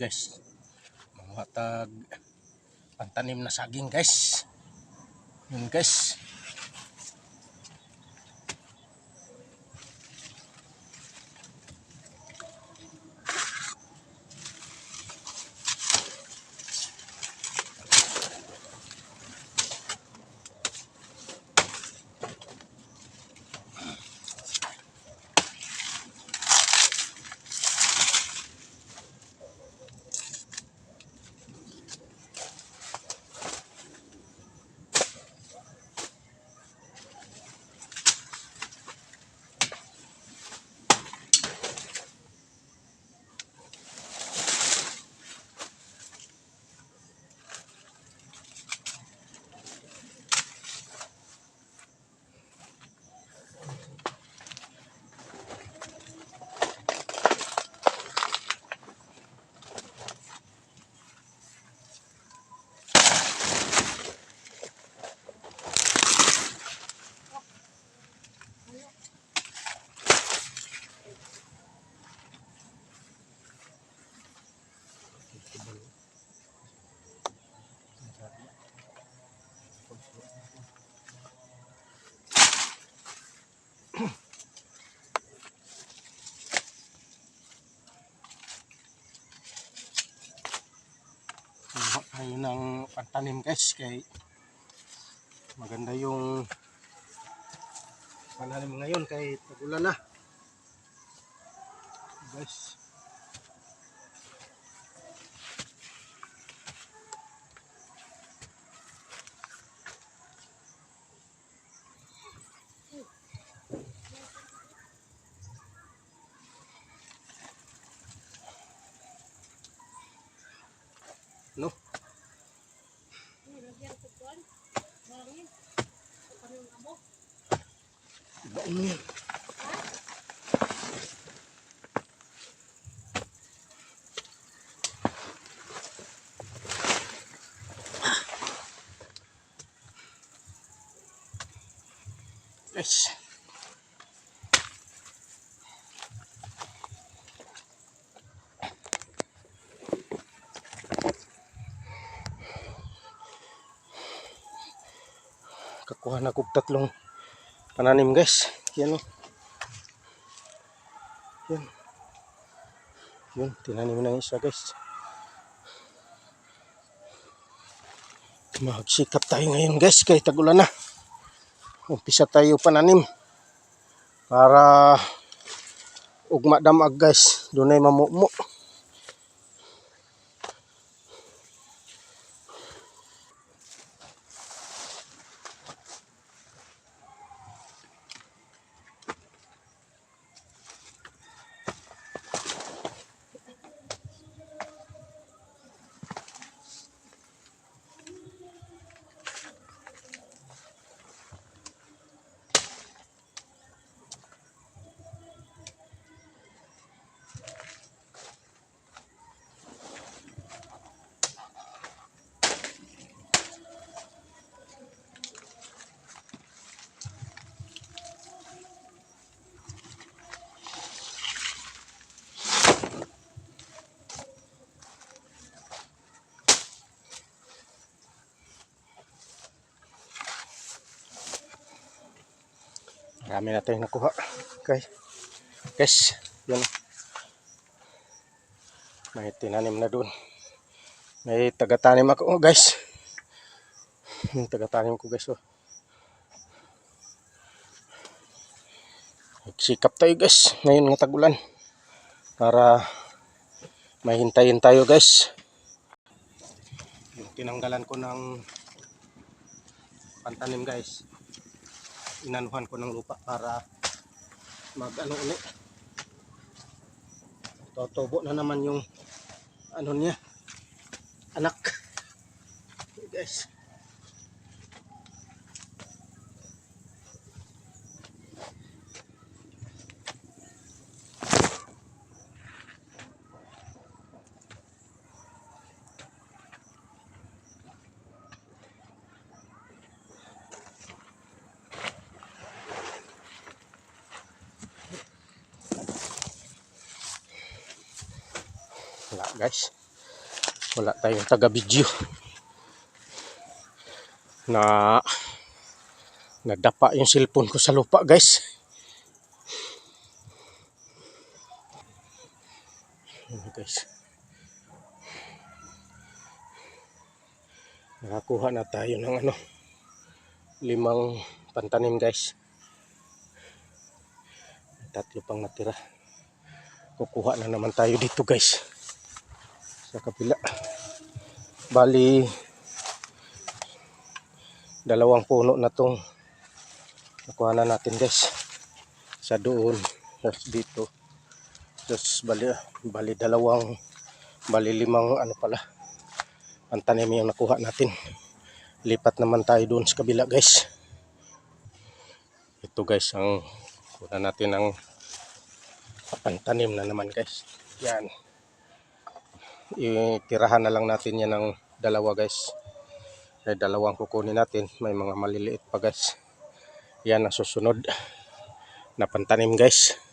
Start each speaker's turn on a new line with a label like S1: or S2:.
S1: guys. Mga tag pantanim na saging guys. Yun guys. Tayo ng pantanim guys kay maganda yung pananim ngayon kay tagulan na. Guys. No? Baon yan. Yes. Kakuha na kog tatlong pananim guys. Yan o. Yan. Yun, tinanim na isa guys. Magsikap tayo ngayon guys kay tagulan na. Umpisa tayo pananim. Para ugma damag guys. Dunay mamumo. Marami na tayong nakuha. Okay. Guys, yun. May tinanim na doon. May taga-tanim ako, oh, guys. Yung taga-tanim ko, guys. Oh. Sikap tayo, guys. Ngayon ng tagulan. Para mahintayin tayo, guys. Yung tinanggalan ko ng pantanim, guys inanuhan ko ng lupa para mag ano ulit tutubo na naman yung ano niya. Anak. Okay, guys guys. wala tayong taga-video. Na nadapa yung cellphone ko sa lupa guys. Guys. Nakakuha na tayo ng ano limang pantanim guys. Tatlo pang natira. Kukuha na naman tayo dito guys sa kapila. Bali dalawang puno na tong nakuha na natin guys. Sa doon tapos dito. Tapos bali, bali dalawang bali limang ano pala ang tanim yung nakuha natin. Lipat naman tayo doon sa kabila guys. Ito guys ang kuna natin ang pantanim na naman guys. Yan itirahan na lang natin yan ng dalawa guys. Ay dalawang kukunin natin. May mga maliliit pa guys. Yan ang susunod na pantanim guys